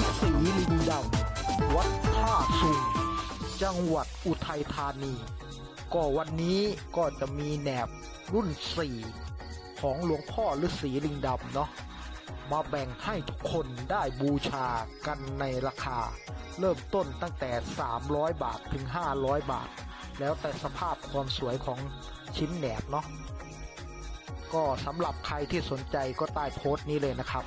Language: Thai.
ฤาษีลิงดำวัดท่าสุงจังหวัดอุทัยธานี ก็วันนี้ก็จะมีแหนบรุ่นสี่ของหลวงพ่อฤาษีลิงดำเนาะมาแบ่งให้ทุกคนได้บูชากันในราคา เริ่มต้นตั้งแต่ 300 บาทถึง 500 บาท แล้วแต่สภาพความสวยของชิ้นแหนบเนาะก็สำหรับใครที่สนใจก็ใต้โพสต์นี้เลยนะครับ